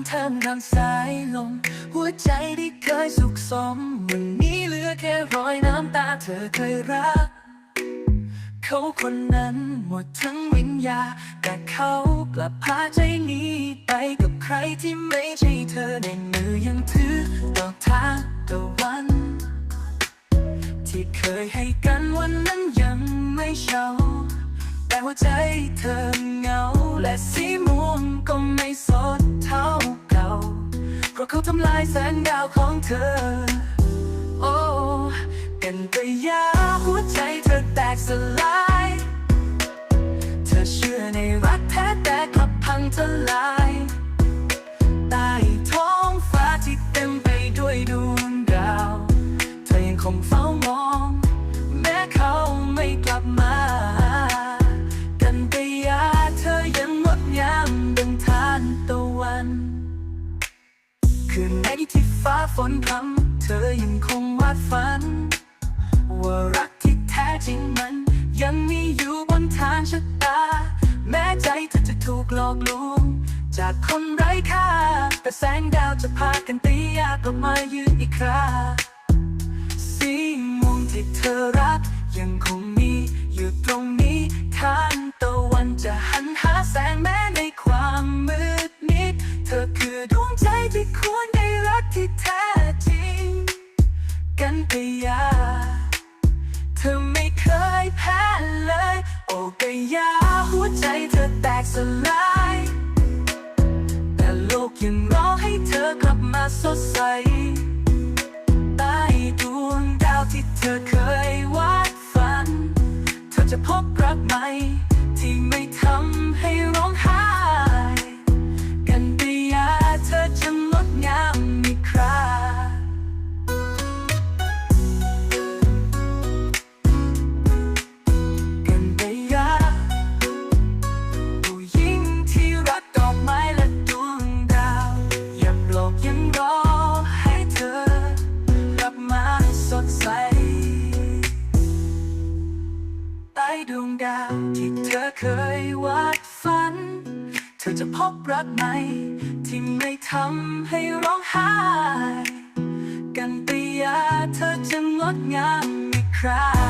ดังสายลม หัวใจที่เคยสุขสม วันนี้เหลือแค่รอยน้ำตาเธอเคยรัก เขาคนนั้นหมดทั้งวิญญาณแต่เขากลับพาใจนี้ไปกับใครที่ไม่ใช่เธอในมือยังถือดอกทานตะวัน ที่เคยให้กันวันนั้นยังไม่เช่าแต่หัวใจเธอเหงาและ ทำลายแสงดาวของเธอ โอ้กันไปยาหัวใจเธอแตกสลาย เธอเชื่อในรักแท้แต่กลับพังทลายใต้ท้องฟ้าที่เต็มไปด้วยดวงดาว เธอยังคงเฝ้ามอง คืนไหนที่ฟ้าฝนพรำเธอยังคงวาดฝัน ว่ารักที่แท้จริงมัน ยังมีอยู่บนทางชะตา แม้ใจเธอจะถูกหลอกลวง จากคนไร้ค่า แต่แสงดาวจะพากันตียากลับมายืนอีกคราสีม่วงที่เธอรักยังคง ควรได้รักที่แท้จริง กันไปยา เธอไม่เคยแพ้เลย โอ้กยา หัวใจเธอแตกสลาย แต่โลกยังรอให้เธอกลับมาสดใสใต้ดวงดาวที่เธอเคยวาดฝัน เธอจะพบรักใหม ที่เธอเคยวาดฝัน เธอจะพบรักใหม่ที่ไม่ทำให้ร้องไห้กันปิยาเธอจะงดงามไม่ครา